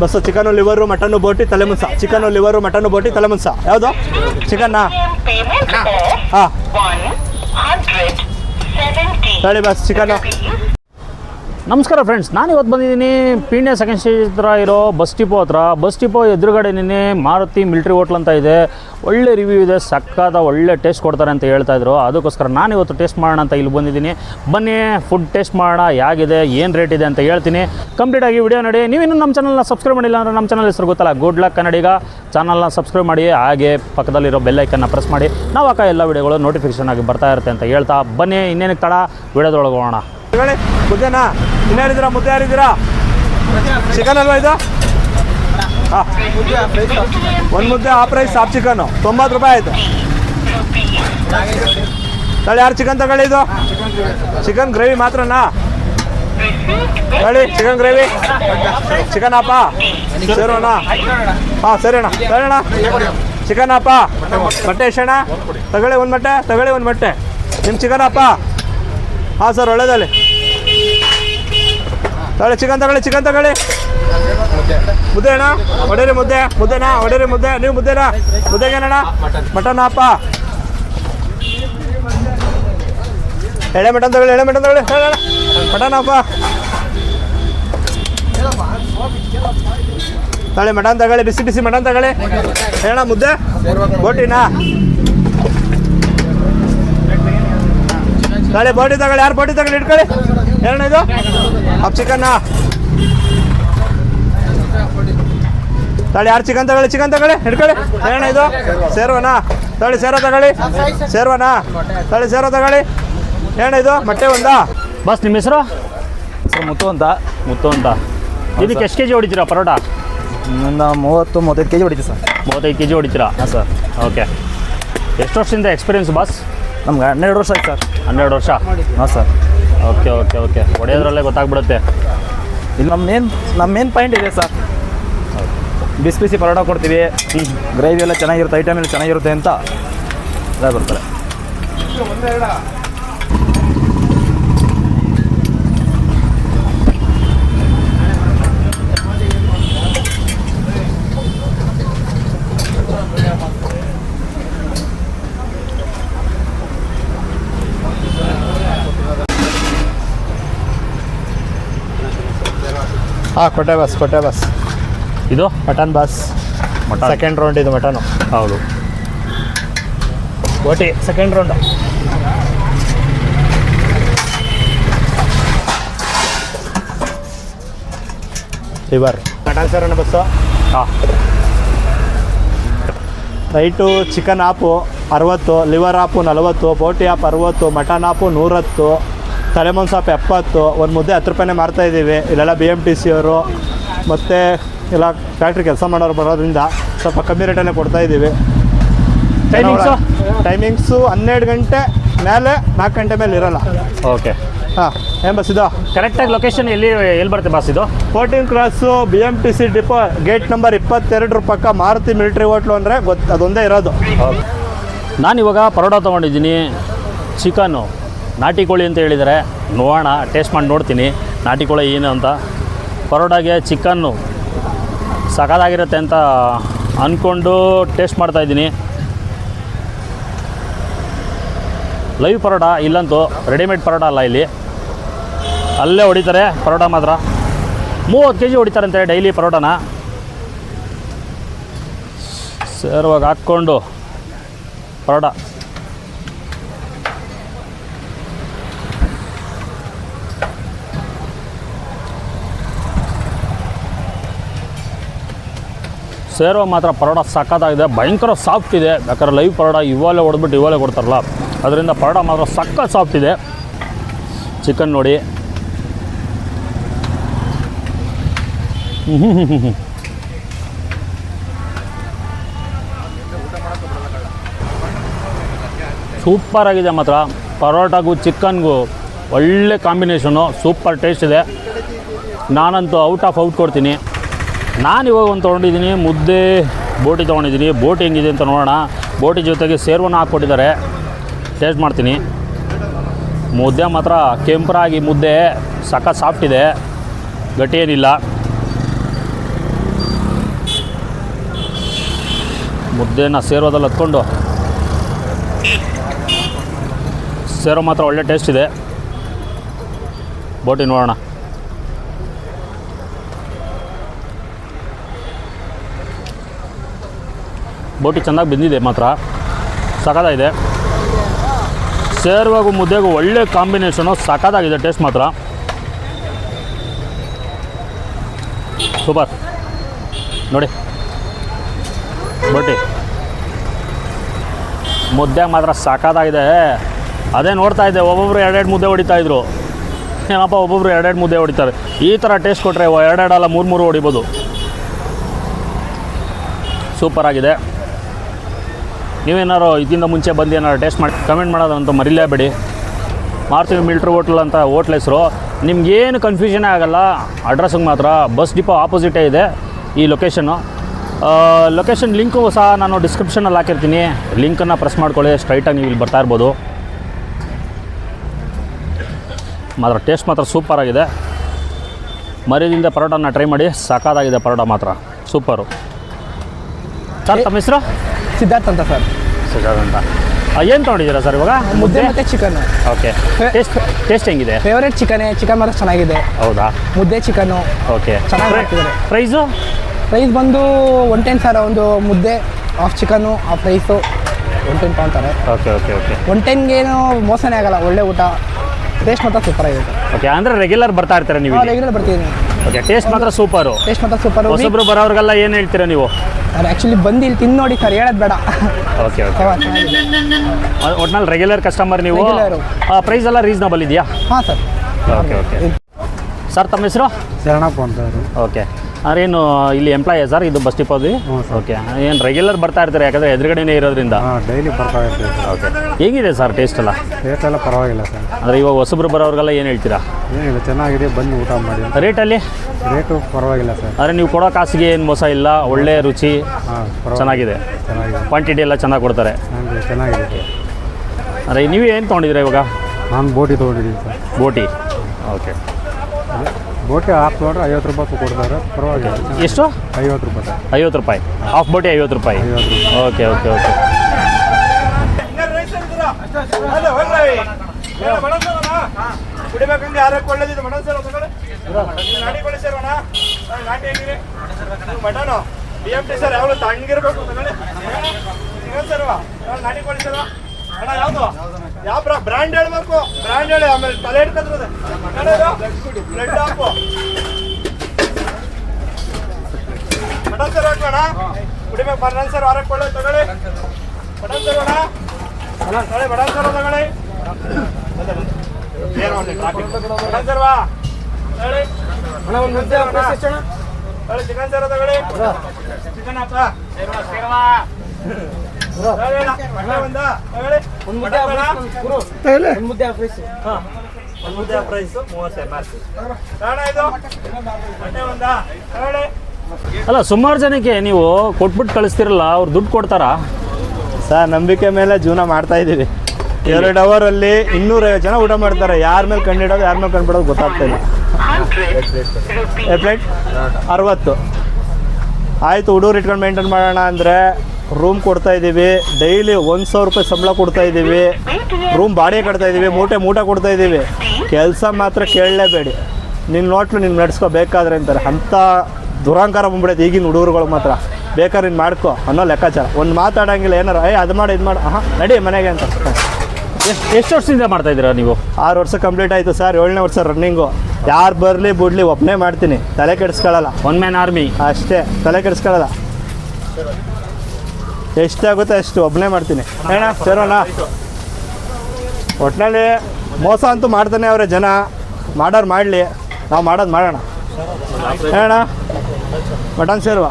Bus chicken liver mutton ಬೋಟಿ ತಲೆ ಮುನ್ಸ ಚಿಕನು ಲಿವರು ಮಟನ್ ಬೋಟಿ ತಲೆ ಮುನ್ಸ ಯಾವುದು? ಚಿಕನ್ನಾ? Payment ಹಾಂ. 170 ಹೇಳಿ ಬಸ್ ಚಿಕನ್ನು ನಮಸ್ಕಾರ ಫ್ರೆಂಡ್ಸ್ ನಾನು ಇವತ್ತು ಬಂದಿದ್ದೀನಿ ಪೀಣ್ಯ ಸೆಕೆಂಡ್ ಸ್ಟೇಜ್ ಹತ್ರ ಇರೋ ಬಸ್ ಡಿಪೋ ಹತ್ರ. ಬಸ್ ಡಿಪೋ ಎದುರುಗಡೆ ನಿನ್ನೆ ಮಾರುತಿ ಮಿಲ್ಟ್ರಿ ಹೋಟ್ಲ್ ಅಂತ ಇದೆ. ಒಳ್ಳೆ ರಿವ್ಯೂ ಇದೆ ಸಕ್ಕಾದ ಒಳ್ಳೆ ಟೇಸ್ಟ್ ಕೊಡ್ತಾರೆ ಅಂತ ಹೇಳ್ತಾ ಇದ್ರು. ಅದಕ್ಕೋಸ್ಕರ ನಾನು ಇವತ್ತು ಟೇಸ್ಟ್ ಮಾಡೋಣ ಅಂತ ಇಲ್ಲಿ ಬಂದಿದ್ದೀನಿ. ಬನ್ನಿ ಫುಡ್ ಟೇಸ್ಟ್ ಮಾಡೋಣ, ಹೇಗಿದೆ, ಏನು ರೇಟ್ ಇದೆ ಅಂತ ಹೇಳ್ತೀನಿ. ಕಂಪ್ಲೀಟಾಗಿ ವಿಡಿಯೋ ನೋಡಿ. ನೀವಿನ್ನೂ ನಮ್ಮ ಚಾನಲ್ನ ಸಬ್ಸ್ಕ್ರೈಬ್ ಮಾಡಿಲ್ಲ ಅಂದರೆ ನಮ್ಮ ಚಾನಲ್ ಹೆಸರು ಗೊತ್ತಲ್ಲ ಗುಡ್ ಲಕ್ ಕನ್ನಡಿಗ ಚಾನಲ್ನ ಸಬ್ಸ್ಕ್ರೈಬ್ ಮಾಡಿ, ಹಾಗೆ ಪಕ್ಕದಲ್ಲಿರೋ ಬೆಲ್ಲೈಕನ್ನು ಪ್ರೆಸ್ ಮಾಡಿ. ನಾವು ಆಕ ಎಲ್ಲ ವಿಡಿಯೋಗಳು ನೋಟಿಫಿಕೇಷನ್ ಆಗಿ ಬರ್ತಾ ಇರುತ್ತೆ ಅಂತ ಹೇಳ್ತಾ ಬನ್ನಿ, ಇನ್ನೇನಕ್ಕೆ ತಡ? ವಿಡಿಯೋದೊಳಗೆ ಹೋಗೋಣ. ಹೇಳಿ, ಮುದ್ದೆನಾ? ಇನ್ನೇನಿದ್ದೀರಾ ಮುದ್ದೆ ಯಾರಿದ್ದೀರಾ? ಚಿಕನ್ ಅಲ್ವಾ ಇದು? ಹಾಂ. ಒಂದು ಮುದ್ದೆ ಆ ಪ್ರೈಸ್ ಹಾಫ್ ಚಿಕನ್ನು ತೊಂಬತ್ತು ರೂಪಾಯಿ ಆಯಿತು. ತಳಿ, ಯಾರು ಚಿಕನ್ ತಗೊಳ್ಳಿ ಇದು? ಚಿಕನ್ ಗ್ರೇವಿ ಮಾತ್ರನಾ? ಹೇಳಿ ಚಿಕನ್ ಗ್ರೇವಿ ಚಿಕನ್ ಅಪ್ಪ ಅಣ್ಣ ಹಾಂ ಸರಿ ಅಣ್ಣ ಸರಿ ಅಣ್ಣ. ಚಿಕನ್ ಅಪ್ಪ ಮೊಟ್ಟೆ ಎಷ್ಟಣ್ಣ ತಗೊಳ್ಳಿ ಒಂದು ಮೊಟ್ಟೆ ತಗೊಳ್ಳಿ ಒಂದು ಮೊಟ್ಟೆ ನಿಮ್ಮ ಚಿಕನ್ ಅಪ್ಪ ಹಾಂ ಸರ್ ಒಳ್ಳೇದಲ್ಲಿ ತಗೊಳ್ಳಿ, ಚಿಕನ್ ತಗೊಳ್ಳಿ ಚಿಕನ್ ತಗೊಳ್ಳಿ. ಮುದ್ದೆ ಅಣ್ಣ, ಒಡೇರಿ ಮುದ್ದೆ, ಮುದ್ದೆನಾ, ಒಡೇರಿ ಮುದ್ದೆ, ನೀವು ಮುದ್ದೆನಾ? ಮುದ್ದೆಗೇನಣ್ಣ ಮಟನ್ ಅಪ್ಪ ಎಳೆ ಮಟನ್ ತಗೊಳ್ಳಿ, ಎಳೆ ಮಟನ್ ತಗೊಳ್ಳಿ. ಮಟನ್ ಅಪ್ಪ ತಗೊಳ್ಳಿ, ಮಟನ್ ತಗೊಳ್ಳಿ, ಬಿಸಿ ಬಿಸಿ ಮಟನ್ ತಗೊಳ್ಳಿ. ಹೇಳಣ್ಣ, ಮುದ್ದೆ? ಬೋಟಿನಾ? ತಗೊಳ್ಳಿ ಬೋಟಿ ತಗೊಳ್ಳಿ ಯಾರು ಬೋಟಿ ತಗೊಳ್ಳಿ ಇಟ್ಕೊಳ್ಳಿ ಎರಡನೇದು ಇದು? ಅಪ್ ಚಿಕನ್ನ. ತಗೊಳ್ಳಿ ಯಾರು ಚಿಕನ್ ತಗೊಳ್ಳಿ ಚಿಕನ್ ತಗೊಳ್ಳಿ ಹಿಡ್ಕೊಳ್ಳಿ. ಎರಡನೇದು ಇದು? ಸೇರ್ವನಾ? ಸೇರೋ ತಗೊಳ್ಳಿ. ಸೇರ್ವನಾ? ತಳ್ಳಿ ಸೇರೋ ತಗೊಳ್ಳಿ. ಎರಡನೇದು ಇದು? ಮೊಟ್ಟೆ ಒಂದಾ? ಬಸ್ ನಿಮ್ಮ ಹೆಸರು? ಸರ್ ಮುತ್ತು ಅಂತ. ಮುತ್ತು ಅಂತ. ಇದಕ್ಕೆ ಎಷ್ಟು ಕೆ ಜಿ ಹೊಡಿತೀರಾ ಪರೋಟ? ಒಂದು ಮೂವತ್ತು ಮೂವತ್ತೈದು ಕೆ ಜಿ ಹೊಡಿತೀವಿ ಸರ್. ಮೂವತ್ತೈದು ಕೆ ಜಿ ಹೊಡಿತೀರಾ? ಹಾಂ ಸರ್. ಓಕೆ. ಎಷ್ಟು ವರ್ಷದಿಂದ ಎಕ್ಸ್ಪೀರಿಯನ್ಸ್ ಬಸ್? ನಮ್ಗೆ ಹನ್ನೆರಡು ವರ್ಷ ಆಯ್ತು ಸರ್. ಹನ್ನೆರಡು ವರ್ಷ? ಹಾಂ ಸರ್. Okay okay okay. ಹೊಡೆಯೋದ್ರಲ್ಲೇ ಗೊತ್ತಾಗ್ಬಿಡುತ್ತೆ. ಇಲ್ಲಿ ನಮ್ಮ ಮೇನ್ ನಮ್ಮ ಮೇನ್ ಪಾಯಿಂಟ್ ಇದೆ ಸರ್. ಬಿಸಿ ಬಿಸಿ ಪರೋಟ ಕೊಡ್ತೀವಿ. ಗ್ರೇವಿ ಎಲ್ಲ ಚೆನ್ನಾಗಿರುತ್ತೆ ಐಟಮ್ ಎಲ್ಲ ಚೆನ್ನಾಗಿರುತ್ತೆ ಅಂತ ಬರ್ತಾರೆ. ಹಾಂ ಕೊಟ್ಟೆ ಬಸ್ ಕೊಟ್ಟೆ ಬಸ್. ಇದು? ಮಟನ್ ಬಸ್. ಮಟನ್. ಸೆಕೆಂಡ್ ರೌಂಡ್ ಇದು ಮಟನು. ಹೌದು. ಕೋಟಿ ಸೆಕೆಂಡ್ ರೌಂಡ್ ಲಿವರ್ ಮಟನ್ ಸರಣ ಬಸ್ಸು? ಹಾಂ. ರೈಟು ಚಿಕನ್ ಆಪು ಅರವತ್ತು ಲಿವರ್ ಆಪು ನಲವತ್ತು ಬೋಟಿ ಆಪ್ ಅರವತ್ತು ಮಟನ್ ಆಪು ನೂರತ್ತು. ತಲೆಮೊನ್ಸ್ ಸಾಪ್ ಎಪ್ಪತ್ತು ಒಂದು ಮುದ್ದೆ ಹತ್ತು ರೂಪಾಯಿನೇ ಮಾರ್ತಾ ಇದ್ದೀವಿ. ಇಲ್ಲೆಲ್ಲ ಬಿ ಎಂ ಟಿ ಸಿ ಅವರು ಮತ್ತು ಎಲ್ಲ ಫ್ಯಾಕ್ಟ್ರಿ ಕೆಲಸ ಮಾಡೋರು ಬರೋದ್ರಿಂದ ಸ್ವಲ್ಪ ಕಮ್ಮಿ ರೇಟಲ್ಲೇ ಕೊಡ್ತಾ ಇದ್ದೀವಿ. ಟೈಮಿಂಗ್ಸು ಟೈಮಿಂಗ್ಸು ಹನ್ನೆರಡು ಗಂಟೆ ಮೇಲೆ ನಾಲ್ಕು ಗಂಟೆ ಮೇಲೆ ಇರೋಲ್ಲ. ಓಕೆ ಹಾಂ ಏನು ಬಸ್ ಇದು ಕರೆಕ್ಟಾಗಿ ಲೊಕೇಶನ್ ಎಲ್ಲಿ ಎಲ್ಲಿ ಬರುತ್ತೆ ಬಸ್ ಇದು fourteen cross B M T C depot gate number ಇಪ್ಪತ್ತೆರಡರ ಪಕ್ಕ ಮಾರುತಿ ಮಿಲಿಟ್ರಿ ಹೋಟ್ಲು ಅಂದರೆ ಗೊತ್ತು ಅದೊಂದೇ ಇರೋದು. ನಾನಿವಾಗ ಪರೋಡ ತೊಗೊಂಡಿದ್ದೀನಿ ಚಿಕನ್ನು. ನಾಟಿ ಕೋಳಿ ಅಂತ ಹೇಳಿದರೆ ನೋಡೋಣ, ಟೇಸ್ಟ್ ಮಾಡಿ ನೋಡ್ತೀನಿ. ನಾಟಿ ಕೋಳಿ ಏನು ಅಂತ. ಪರೋಟಾಗೆ ಚಿಕನ್ನು ಸಖತ್ತಾಗಿರುತ್ತೆ ಅಂತ ಅಂದ್ಕೊಂಡು ಟೇಸ್ಟ್ ಮಾಡ್ತಾಯಿದ್ದೀನಿ ಲೈವ್ ಪರೋಟ ಇಲ್ಲಂತೂ ರೆಡಿಮೇಡ್ ಪರೋಟ ಅಲ್ಲ ಇಲ್ಲಿ. ಅಲ್ಲೇ ಹೊಡಿತಾರೆ ಪರೋಟ ಮಾತ್ರ. ಮೂವತ್ತು ಕೆ ಜಿ ಹೊಡಿತಾರಂತೆ ಡೈಲಿ ಪರೋಟನ ಸೇರುವಾಗ ಹಾಕ್ಕೊಂಡು ಪರೋಟ ಸೇರುವ ಮಾತ್ರ ಪರೋಡ ಸಕ್ಕತ್ತಾಗಿದೆ ಭಯಂಕರ ಸಾಫ್ಟ್ ಇದೆ. ಯಾಕಂದರೆ ಲೈವ್ ಪರೋಡ ಇವಾಗಲೇ ಹೊಡೆದ್ಬಿಟ್ಟು ಇವಾಗಲೇ ಕೊಡ್ತಾರಲ್ಲ. ಅದರಿಂದ ಪರೋಡ ಮಾತ್ರ ಸಖತ್ ಸಾಫ್ಟ್ ಇದೆ. ಚಿಕನ್ ನೋಡಿ. ಸೂಪರ್ ಆಗಿದೆ ಮಾತ್ರ. ಪರೋಟಾಗೂ ಚಿಕನ್ಗೂ ಒಳ್ಳೆ ಕಾಂಬಿನೇಷನು ಸೂಪರ್ ಟೇಸ್ಟ್ ಇದೆ. ನಾನಂತೂ ಔಟ್ ಆಫ್ ಔಟ್ ಕೊಡ್ತೀನಿ. ನಾನು ಇವಾಗ ಒಂದು ತೊಗೊಂಡಿದ್ದೀನಿ, ಮುದ್ದೆ, ಬೋಟಿ ತೊಗೊಂಡಿದ್ದೀನಿ. ಬೋಟ್ ಹೆಂಗಿದೆ ಅಂತ ನೋಡೋಣ. ಬೋಟಿ ಜೊತೆಗೆ ಸೇರ್ವನ್ನು ಹಾಕ್ಕೊಟ್ಟಿದ್ದಾರೆ. ಟೇಸ್ಟ್ ಮಾಡ್ತೀನಿ. ಮುದ್ದೆ ಮಾತ್ರ ಕೆಂಪರಾಗಿ ಮುದ್ದೆ ಸಖ ಸಾಫ್ಟಿದೆ ಗಟ್ಟಿ ಏನಿಲ್ಲ. ಮುದ್ದೆನ ಸೇರೋದಲ್ಲಿ ಹತ್ಕೊಂಡು. ಸೇರೋ ಮಾತ್ರ ಒಳ್ಳೆ ಟೇಸ್ಟ್ ಇದೆ. ಬೋಟಿ ನೋಡೋಣ. ಬೋಟಿ ಚೆನ್ನಾಗಿ ಬೆಂದಿದೆ ಮಾತ್ರ. ಸಖತ್ತಾಗಿದೆ. ಸೇರುವಾಗೂ ಮುದ್ದೆಗೂ ಒಳ್ಳೆ ಕಾಂಬಿನೇಷನು ಸಖತ್ತಾಗಿದೆ ಟೇಸ್ಟ್ ಮಾತ್ರ. ಸೂಪರ್. ನೋಡಿ. ಬೋಟಿ. ಮುದ್ದೆ ಮಾತ್ರ ಸಾಕಾದಾಗಿದೆ ಅದೇ ನೋಡ್ತಾ ಇದ್ದೆ, ಒಬ್ಬೊಬ್ರು ಎರಡೆರಡು ಮುದ್ದೆ ಹೊಡಿತಾ ಇದ್ರು. ಏನಪ್ಪ, ಒಬ್ಬೊಬ್ರು ಎರಡೆರಡು ಮುದ್ದೆ ಹೊಡಿತಾರೆ. ಈ ಥರ ಟೇಸ್ಟ್ ಕೊಟ್ಟರೆ ಎರಡೆರಡಲ್ಲ ಮೂರು ಮೂರು ಹೊಡಿಬೋದು. ಸೂಪರ್ ಆಗಿದೆ. ನೀವೇನಾರು ಇದಕ್ಕಿಂತ ಮುಂಚೆ ಬಂದು ಏನಾರು ಟೇಸ್ಟ್ ಮಾಡಿ ಕಮೆಂಟ್ ಮಾಡೋದಂತ ಮರಿಲೇಬೇಡಿ ಮಾರ್ತೀವಿ ಮಿಲ್ಟ್ರಿ ಹೋಟ್ಲ್ ಅಂತ ಹೋಟ್ಲ್ ಹೆಸರು. ನಿಮ್ಗೇನು ಕನ್ಫ್ಯೂಷನೇ ಆಗೋಲ್ಲ. ಅಡ್ರೆಸ್ಸಿಗೆ ಮಾತ್ರ ಬಸ್ ಡಿಪೋ ಆಪೋಸಿಟೇ ಇದೆ ಈ ಲೊಕೇಶನ್ನು ಲೊಕೇಶನ್ ಲಿಂಕು ಸಹ ನಾನು ಡಿಸ್ಕ್ರಿಪ್ಷನಲ್ಲಿ ಹಾಕಿರ್ತೀನಿ. ಲಿಂಕನ್ನು ಪ್ರೆಸ್ ಮಾಡ್ಕೊಳ್ಳಿ ಸ್ಟ್ರೈಟಾಗಿ ನೀವು ಇಲ್ಲಿ ಬರ್ತಾ ಇರ್ಬೋದು. ಮಾತ್ರ ಟೇಸ್ಟ್ ಮಾತ್ರ ಸೂಪರ್ ಆಗಿದೆ. ಮರಿದಿಂದ ಪರೋಟನ ಟ್ರೈ ಮಾಡಿ, ಸಾಕಾದಾಗಿದೆ ಪರೋಟ ಮಾತ್ರ. ಸೂಪರು ಸರ್, ತಮ್ಮ ಹೆಸರು? ಸಿದ್ಧಾರ್ಥ್ ಅಂತ ಸರ್. ಸಿದ್ಧಾರ್ಥ ಅಂತ. ಏನು ತೊಗೊಂಡಿದ್ದೀರಾ ಸರ್ ಇವಾಗ? ಮುದ್ದೆ ಮತ್ತೆ ಚಿಕನ್ ಓಕೆ ಟೇಸ್ಟ್ ಟೇಸ್ಟ್ ಹೆಂಗಿದೆ? ಫೇವ್ರೇಟ್ ಚಿಕನೇ ಚಿಕನ್ ಮಾತ್ರ ಚೆನ್ನಾಗಿದೆ. ಹೌದಾ? ಮುದ್ದೆ ಚಿಕನ್ನು. ಓಕೆ ಚೆನ್ನಾಗಿ ಮಾಡ್ತಿದ್ದಾರೆ. ಪ್ರೈಸು ಪ್ರೈಸ್ ಬಂದು ಒನ್ ಟೆನ್ ಸರ್ ಒಂದು ಮುದ್ದೆ half chicken half rice one ten ತೊಗೊತಾರೆ. ಓಕೆ ಓಕೆ ಓಕೆ ಒನ್ ಟೆನ್ಗೇನು ಮೋಸನೇ ಆಗಲ್ಲ ಒಳ್ಳೆ ಊಟ. ಟೇಸ್ಟ್ ಮಾತ್ರ ಸೂಪರ್ ಆಗಿದೆ. ಓಕೆ ಅಂದರೆ ರೆಗ್ಯುಲರ್ ಬರ್ತಾ ಇರ್ತಾರೆ ನೀವು ರೆಗ್ಯುಲರ್ ಬರ್ತೀನಿ. ಓಕೆ ಟೇಸ್ಟ್ ಮಾತ್ರ ಸೂಪರು ಟೇಸ್ಟ್ ಮಾತ್ರ ಸೂಪರ್ ಹೊಸಬ್ರು ಬರೋರಿಗೆಲ್ಲ ಏನು ಹೇಳ್ತೀರಾ ನೀವು? ಸರ್ ಆ್ಯಕ್ಚುಲಿ ಬಂದು ಇಲ್ಲಿ ತಿಂದು ನೋಡಿ ಸರ್ ಹೇಳೋದು ಬೇಡ. ಓಕೆ ಓಕೆ ಒಟ್ನಲ್ಲಿ ರೆಗ್ಯುಲರ್ ಕಸ್ಟಮರ್ ನೀವು? Regular. ಪ್ರೈಸ್ ಎಲ್ಲ ರೀಸನಬಲ್ ಇದೆಯಾ? ಹಾಂ ಸರ್. ಓಕೆ ಓಕೆ ಸರ್ ತಮ್ಮ ಹೆಸರು? ಶರಣಪ್ಪ ಅಂತ ಅವರು ಓಕೆ. ಅಂದ್ರೆ ಏನು ಇಲ್ಲಿ ಎಂಪ್ಲಾಯ್ ಸರ್ ಇದು ಬಸ್ ಡಿಪೋದಿ ಹ್ಞೂ ಸರ್. ಓಕೆ. ಏನು ರೆಗ್ಯುಲರ್ ಬರ್ತಾ ಇರ್ತಾರೆ? ಯಾಕಂದರೆ ಎದುರುಗಡೆನೇ ಇರೋದ್ರಿಂದ? ಹಾಂ ಡೈಲಿ ಬರ್ತಾ ಇರ್ತೀವಿ ಸರ್. ಓಕೆ. ಹೇಗಿದೆ ಸರ್ ಟೇಸ್ಟ್ ಎಲ್ಲ? ರೇಟ್ ಎಲ್ಲ ಪರವಾಗಿಲ್ಲ ಸರ್. ಅಂದರೆ ಇವಾಗ ಹೊಸಬ್ರು ಬರೋರ್ಗೆಲ್ಲ ಏನು ಹೇಳ್ತೀರಾ? ಏನಿಲ್ಲ ಚೆನ್ನಾಗಿದೆ ಬಂದು ಊಟ ಮಾಡಿ ರೇಟಲ್ಲಿ ರೇಟು ಪರವಾಗಿಲ್ಲ ಸರ್. ಅಂದರೆ ನೀವು ಕೊಡೋ ಕಾಸಿಗೆ ಏನು ಮೋಸ ಇಲ್ಲ ಒಳ್ಳೆ ರುಚಿ ಹಾಂ ಚೆನ್ನಾಗಿದೆ. ಚೆನ್ನಾಗಿದೆ. ಕ್ವಾಂಟಿಟಿ ಎಲ್ಲ ಚೆನ್ನಾಗಿ ಕೊಡ್ತಾರೆ. ನನಗೆ ಚೆನ್ನಾಗಿದೆ ಸರ್. ಅಂದರೆ ನೀವು ಏನು ತೊಗೊಂಡಿದ್ದೀರಾ ಇವಾಗ? ನಾನು ಬೋಟಿ ತೊಗೊಂಡಿದ್ದೀನಿ ಸರ್. ಬೋಟಿ. ಓಕೆ. ಬೋಟಿ ಹಾಫ್ ನೋಡ್ರೆ ಐವತ್ತು ರೂಪಾಯಿ ಕೊಡ್ತಾರೆ ಪರವಾಗಿಲ್ಲ ಎಷ್ಟು ಐವತ್ತು ರೂಪಾಯಿ ಐವತ್ತು ರೂಪಾಯಿ ಹಾಫ್ ಬೋಟಿ ಐವತ್ತು ರೂಪಾಯಿ ಓಕೆ ಓಕೆ ಓಕೆ ಕುಡಿಬೇಕಂದ್ರೆ ಯಾರಕ್ಕೆ ಒಳ್ಳೇದಿದೆ ಮಟನ್ ಸರ್ ತಗೊಳ್ಳಿ ನಾಟಿ ಕೊಡಿ ಸರ್ ಅಣ್ಣ ನಾಟಿ mutton B M T sir ಯಾವಾಗಲೂ ತಣ್ಣಗಿರ್ಬೇಕು ಸರ್ವಾ ಸರ್ ನಾಟಿ ಕೊಡಿ ಸರ್ ಅಣ್ಣ ಯಾವುದು? ಯಾವ ಬ್ರಾ ಬ್ರ್ಯಾಂಡ್ ಹೇಳ್ಬೇಕು? ಬ್ರ್ಯಾಂಡ್ ಹೇಳಿ ಆಮೇಲೆ ತಲೆ ಹಿಡ್ಕೊಂಡ್ರೆ ಬ್ರೆಡ್ ಹಾಕು ಮಟನ್ ಸರ್ ಹಾಕೋಣ ಕುಡಿಬೇಕು ಮಟನ್ ಸರ್ ವಾರಕ್ಕೆ ಒಳ್ಳೆ ತಗೊಳ್ಳಿ. ಮಟನ್ ಸರ್ ಅಣ್ಣ ತಗೊಳ್ಳಿ ಮಟನ್ ಸರ್ ತಗೊಳ್ಳಿ. ಏನು ಒಂದು ಟ್ರಾಫಿಕ್ ಮಟನ್ ಅಣ್ಣ ಒಂದು ಮುದ್ದೆ ತಗೊಳ್ಳಿ ಚಿಕನ್ ಸರ್ ತಗೊಳ್ಳಿ ಚಿಕನ್ ಹಾಕ ಹಾ. ಒಂದ್ ಮುದ್ದೆ ಪ್ರೈಸು ಮೂವತ್ತು ಎಂ ಆರ್ ಅಲ್ಲ ಸುಮಾರು ಜನಕ್ಕೆ ನೀವು ಕೊಟ್ಬಿಟ್ಟು ಕಳಿಸ್ತಿರಲ್ಲ ಅವ್ರು ದುಡ್ಡು ಕೊಡ್ತಾರಾ? ಸರ್ ನಂಬಿಕೆ ಮೇಲೆ ಜೀವನ ಮಾಡ್ತಾ ಇದ್ದೀವಿ. ಎರಡು ಅವರಲ್ಲಿ ಇನ್ನೂರೈವತ್ತು ಜನ ಊಟ ಮಾಡ್ತಾರೆ. ಯಾರ ಮೇಲೆ ಕಂಡಿಡೋದು ಯಾರ ಮೇಲೆ ಕಂಡುಬಿಡೋದು ಗೊತ್ತಾಗ್ತಾ ಇಲ್ಲ. ಪ್ಲೇಟ್ ಅರವತ್ತು. ಆಯಿತು ಹುಡುಗರು ಇಟ್ಕೊಂಡು ಮೇಂಟೈನ್ ಮಾಡೋಣ ಅಂದರೆ ರೂಮ್ ಕೊಡ್ತಾ ಇದ್ದೀವಿ. ಡೈಲಿ ಒಂದು ಸಾವಿರ ರೂಪಾಯಿ ಸಂಬಳ ಕೊಡ್ತಾ ಇದ್ದೀವಿ. ರೂಮ್ ಬಾಡಿಗೆ ಕಟ್ತಾ ಇದ್ದೀವಿ. ಮೂಟೆ ಮೂಟ ಕೊಡ್ತಾ ಇದ್ದೀವಿ. ಕೆಲಸ ಮಾತ್ರ ಕೇಳಲೇಬೇಡಿ. ನಿನ್ನ ನೋಟ್ಲು ನಿನ್ನ ನಡೆಸ್ಕೋಬೇಕಾದ್ರೆ ಅಂತಾರೆ. ಅಂಥ ದುರಾಂಕಾರ ಬಂದ್ಬಿಡೈತೆ ಈಗಿನ ಹುಡುಗರುಗಳು ಮಾತ್ರ. ಬೇಕಾದ್ರೆ ನೀನು ಮಾಡ್ಕೋ ಅನ್ನೋ ಲೆಕ್ಕಾಚಾರ. ಒಂದು ಮಾತಾಡೋಂಗಿಲ್ಲ ಏನಾರ ಏ ಅದು ಮಾಡಿ ಇದು ಮಾಡಿ. ಹಾಂ ನಡಿ ಮನೆಗೆ ಅಂತ. ಎಷ್ಟು ಎಷ್ಟು ವರ್ಷದಿಂದ ಮಾಡ್ತಾ ಇದ್ದೀರಾ ನೀವು? ಆರು ವರ್ಷ ಕಂಪ್ಲೀಟ್ ಆಯಿತು ಸರ್. ಏಳನೇ ವರ್ಷ ರನ್ನಿಂಗು ಯಾರು ಬರಲಿ ಬಿಡಲಿ ಒಬ್ಬನೇ ಮಾಡ್ತೀನಿ. ತಲೆ ಕೆಡಿಸ್ಕೊಳ್ಳಲ್ಲ ಒನ್ ಮ್ಯಾನ್ ಆರ್ಮಿ. ಅಷ್ಟೇ ತಲೆ ಕೆಡಿಸ್ಕೊಳ್ಳಲ್ಲ ಎಷ್ಟಾಗುತ್ತೆ ಅಷ್ಟು ಒಬ್ಬನೇ ಮಾಡ್ತೀನಿ. ಅಣ್ಣ. ಸೇರೋಣ ಒಟ್ಟಿನಲ್ಲಿ ಮೋಸ ಅಂತೂ ಮಾಡ್ತಾನೆ ಅವರೇ ಜನ. ಮಾಡೋರು ಮಾಡಲಿ. ನಾವು ಮಾಡೋದು ಮಾಡೋಣ. ಹೇಳಣ ಮಟನ್ ಸೇರುವ.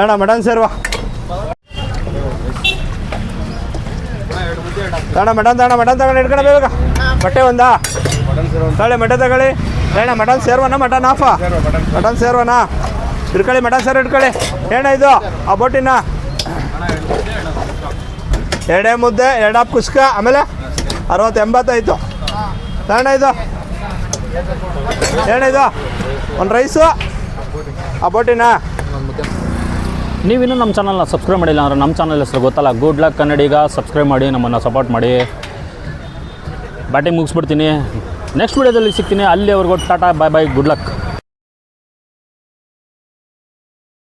ಅಣ್ಣ ಮಟನ್ ಸೇರುವ. ತಾಣ ಮಟನ್ ತಾಣ ಮಟನ್ ತಗೊಂಡು ಹಿಡ್ಕೊಂಡು ಬೇಗ. ಬಟ್ಟೆ ಒಂದಾ? ತಾಳೆ ಮಟನ್ ತಗೊಳ್ಳಿ ಅಣ್ಣ ಮಟನ್ ಸೇರ್ವನ, ಮಟನ್ ಆಫಾ ಮಟನ್ ಸೇರ್ವನ? ಹಿಡ್ಕೊಳ್ಳಿ ಮೇಡಮ್ ಸರ್, ಹಿಡ್ಕೊಳ್ಳಿ. ಏನ ಇದು, ಆ ಬೋಟಿನ? ಎರಡೇ ಮುದ್ದೆ, ಎರಡು ಹಾಫ್ ಕುಸ್ಕ, ಆಮೇಲೆ ಅರವತ್ತು ಎಂಬತ್ತಾಯ್ತು ತಗೋಣ ಇದು? ಏನಿದು ಒಂದು ರೈಸು, ಆ ಬೋಟಿನ? ನೀವಿನ್ನೂ ನಮ್ಮ ಚಾನಲ್ನ ಸಬ್ಸ್ಕ್ರೈಬ್ ಮಾಡಿಲ್ಲ ಅಂದರೆ ನಮ್ಮ ಚಾನಲ್ ಹೆಸರು ಗೊತ್ತಲ್ಲ ಗುಡ್ ಲಕ್ ಕನ್ನಡಿಗ ಸಬ್ಸ್ಕ್ರೈಬ್ ಮಾಡಿ, ನಮ್ಮನ್ನು ಸಪೋರ್ಟ್ ಮಾಡಿ. ಬ್ಯಾಟಿಂಗ್ ಮುಗಿಸ್ಬಿಡ್ತೀನಿ. ನೆಕ್ಸ್ಟ್ ವೀಡಿಯೋದಲ್ಲಿ ಸಿಗ್ತೀನಿ. ಅಲ್ಲಿವರೆಗೂ tata bye bye good luck